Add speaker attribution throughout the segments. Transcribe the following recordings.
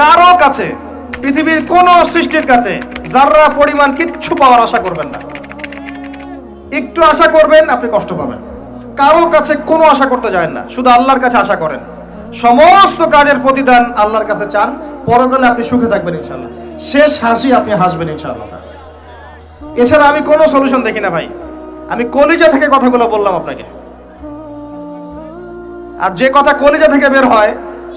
Speaker 1: কারও কাছে, পৃথিবীর কোন সৃষ্টির কাছে যাররা পরিমাণ কিচ্ছু পাওয়ার আশা করবেন না। একটু আশা করবেন, আপনি কষ্ট পাবেন। কারও কাছে কোনো আশা করতে যায় না, শুধু আল্লাহর কাছে আশা করেন। সমস্ত কাজের প্রতিদান আল্লাহর কাছে চান, পরকালে আপনি সুখে থাকবেন ইনশাল্লাহ শেষ হাসি আপনি হাসবেন ইনশাআল্লাহ। এছাড়া আমি কোনো সলিউশন দেখি না ভাই। আমি কলিজা থেকে কথাগুলো বললাম আপনাকে। আর যে কথা কলিজা থেকে বের হয়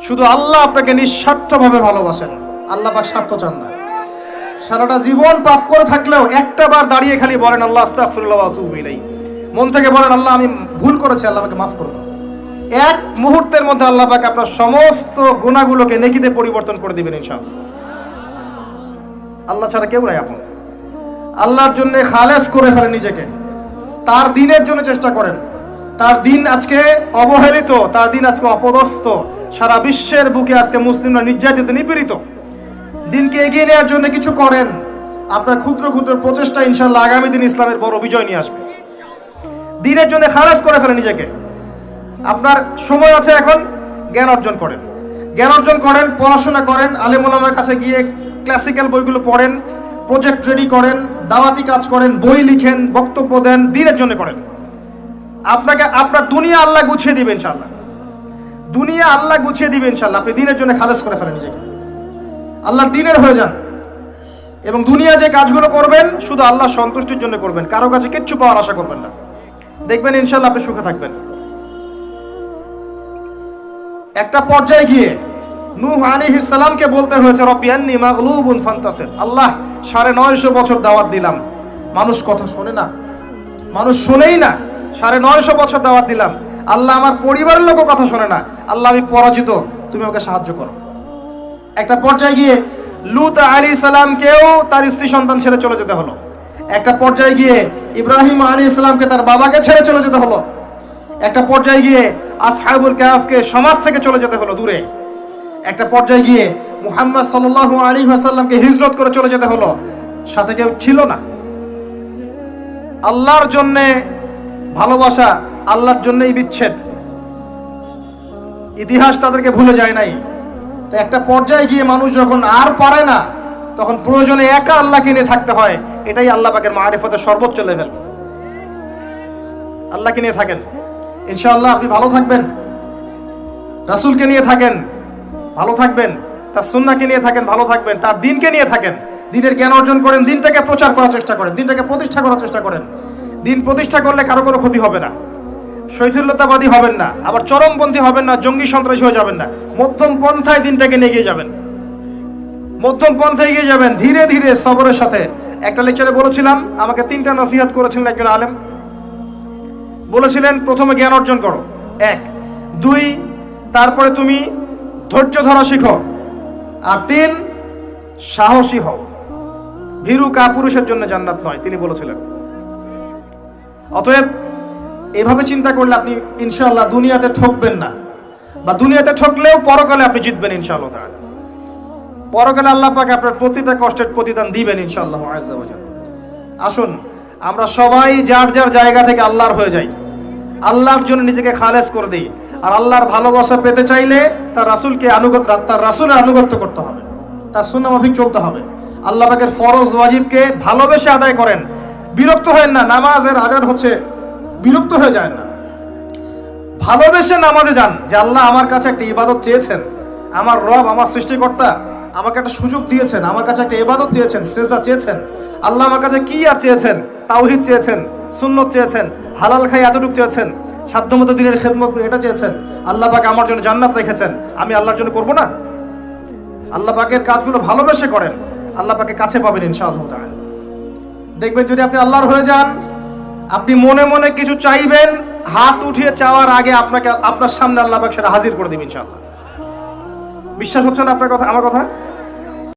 Speaker 1: শুধু আল্লাহ আপনাকে নিঃস্বার্থভাবে ভালোবাসেন। আল্লাহ পাক স্বার্থ চান না। সারাটা জীবন পাপ করে থাকলেও একটা বার দাঁড়িয়ে খালি বলেন, আল্লাহ, আস্তাগফিরুল্লাহ ওয়া মন থেকে বলেন, আল্লাহ, আমি ভুল করেছি, আল্লাহ আমাকে মাফ করে দাও। এক মুহূর্তের মধ্যে আল্লাহ পাক আপনার সমস্ত গুণাগুলোকে নেকিতে পরিবর্তন করে দিবেন ইনশাআল্লাহ। আল্লাহ ছাড়া কেউ নাই আপন। আল্লাহর জন্য খালেস করে ফেলেন নিজেকে। তার দিনের জন্য চেষ্টা করেন। তার দিন আজকে অবহেলিত, তার দিন আজকে অপদস্থ। সারা বিশ্বের বুকে আজকে মুসলিমরা নির্যাতিত, নিপীড়িত। দিনকে এগিয়ে নেওয়ার জন্য কিছু করেন। আপনার ক্ষুদ্র ক্ষুদ্র প্রচেষ্টা ইনশাল্লাহ আগামী দিন ইসলামের বড় বিজয় নিয়ে আসবে। দিনের জন্য খালাস করে ফেলে নিজেকে। আপনার সময় আছে এখন জ্ঞান অর্জন করেন। জ্ঞান অর্জন করেন, পড়াশোনা করেন আলেমুলামের কাছে গিয়ে ক্লাসিক্যাল বইগুলো পড়েন প্রজেক্ট রেডি করেন, দাওয়াতি কাজ করেন, বই লিখেন, বক্তব্য দেন, দিনের জন্য করেন। আপনাকে আপনার দুনিয়া আল্লাহ গুছিয়ে দিবে ইনশাল্লাহ দুনিয়া আল্লাহ গুছিয়ে দিবে ইনশাল্লাহ আপনি দিনের জন্য খালাস করে ফেলেন নিজেকে। আল্লাহর দিনের হয়ে যান। এবং দুনিয়া যে কাজগুলো করবেন, শুধু আল্লাহ সন্তুষ্টির জন্য করবেন। কারও কাছে কিচ্ছু পাওয়ার আশা করবেন না। দেখবেন ইনশাল্লাহ আপনি সুখে থাকবেন। একটা পর্যায়ে গিয়ে নূহ আলাইহিস সালামকে বলতে হয়েছে রব্বিয়ান্নি মাগলুবুন ফান্তাসির। আল্লাহ, সাড়ে নয়শো বছর দাওয়াত দিলাম। মানুষ কথা শোনে না। মানুষ শোনেই না। সাড়ে নয়শো বছর দাওয়াত দিলাম। আল্লাহ আমার পরিবারের লোকও কথা শোনে না। আল্লাহ, আমি পরাজিত। তুমি আমাকে সাহায্য করো। একটা পর্যায়ে গিয়ে লুত আলী সালামকেও তার স্ত্রী সন্তান ছেড়ে চলে যেতে হলো। একটা পর্যায়ে গিয়ে ইব্রাহিম আলী ইসলামকে তার বাবাকে ছেড়ে চলে যেতে হলো। একটা পর্যায়ে গিয়ে আসহাবুল কাহাফকে সমাজ থেকে চলে যেতে হলো দূরে। একটা পর্যায়ে গিয়ে মুহাম্মদ সাল্লাহ আলী আসাল্লামকে হিজরত করে চলে যেতে হলো। সাথে কেউ ছিল না। আল্লাহর জন্যে ভালোবাসা আল্লাহর জন্যই বিচ্ছেদ। ইতিহাস তাদেরকে ভুলে যায় নাই। তো একটা পর্যায়ে গিয়ে মানুষ যখন আর পারে না, তখন প্রয়োজনে একা আল্লাহকে নিয়ে থাকতে হয়। এটাই আল্লাহ পাকের মারিফতের সর্বোচ্চ লেভেল আল্লাহকে নিয়ে থাকেন। ইনশাআল্লাহ আপনি ভালো থাকবেন। রাসূলকে নিয়ে থাকেন। ভালো থাকবেন। তার সুন্নাকে নিয়ে থাকেন। ভালো থাকবেন। তার দিনকে নিয়ে থাকেন। দিনের জ্ঞান অর্জন করেন। দিনটাকে প্রচার করার চেষ্টা করেন। দিনটাকে প্রতিষ্ঠা করার চেষ্টা করেন। দিন প্রতিষ্ঠা করলে কারও কোনো ক্ষতি হবে না। শৈথিল্যতাবাদী হবেন না, আবার চরমপন্থী হবেন না, জঙ্গি সন্ত্রাসী হয়ে যাবেন না। মধ্যম পন্থায় দিনটাকে নিয়ে গিয়ে যাবেন। মধ্যম পন্থায় এগিয়ে যাবেন, ধীরে ধীরে সবরের সাথে। একটা লেকচারে বলেছিলাম, আমাকে তিনটা নসিহাত করেছিলেন একজন আলেম। বলেছিলেন, প্রথমে জ্ঞান অর্জন করো। এক। দুই, তারপরে তুমি ধৈর্য ধরা শিখো। আর তিন, সাহসী হও। ভীরু কাপুরুষের জন্য জান্নাত নয়, তিনি বলেছিলেন। অতএব এভাবে চিন্তা করলে আপনি ইনশাল্লাহ দুনিয়াতে ঠকবেন না। বা দুনিয়াতে ঠকলেও পরকালে আপনি জিতবেন ইনশাআল্লাহ তাআলা। পরকালে আল্লাহ পাক আপনার প্রতিটা কষ্টের প্রতিদান দিবেন ইনশাআল্লাহ আজ্জা আসুন, আমরা সবাই যার যার জায়গা থেকে আল্লাহর হয়ে যাই। আল্লাহর জন্য নিজেকে খালেজ করে দিই। আর আল্লাহর ভালোবাসা পেতে চাইলে তার রাসূলকে আনুগত্য তার রাসূলের আনুগত্য করতে হবে। তার সুন্নাহ মাফিক চলতে হবে। আল্লাহ পাকের ফরজ, ওয়াজিবকে ভালোবেসে আদায় করেন। বিরক্ত হেন না, নামাজের আজান হচ্ছে, বিরক্ত হয়ে যায় না। ভালোবেসে নামাজে যান, যে আল্লাহ আমার কাছে একটা ইবাদত চেয়েছেন। আমার রব, আমার সৃষ্টিকর্তা আমাকে একটা সুযোগ দিয়েছেন, আমার কাছে একটা ইবাদত চেয়েছেন, শ্রেষ্ঠা চেয়েছেন। আল্লাহ আমার কাছে কি আর চেয়েছেন? তাওহিদ চেয়েছেন, সুন্নত চেয়েছেন, হালাল খাই এতটুকু চেয়েছেন, সাধ্যমতো দিনের খেদমত এটা চেয়েছেন। আল্লাহ পাকে আমার জন্য জান্নাত রেখেছেন, আমি আল্লাহর জন্য করব না? আল্লাহ পাকের কাজগুলো ভালোবেসে করেন, আল্লাহ পাকে কাছে পাবেন ইনশাআল্লাহ তাআলা। দেখবেন যদি আপনি আল্লাহর হয়ে যান, আপনি মনে মনে কিছু চাইবেন, হাত উঠিয়ে চাওয়ার আগে আপনাকে, আপনার সামনে আল্লাহ সেটা হাজির করে দেবেন ইনশাআল্লাহ। বিশ্বাস হচ্ছে না আপনার কথা, আমার কথা?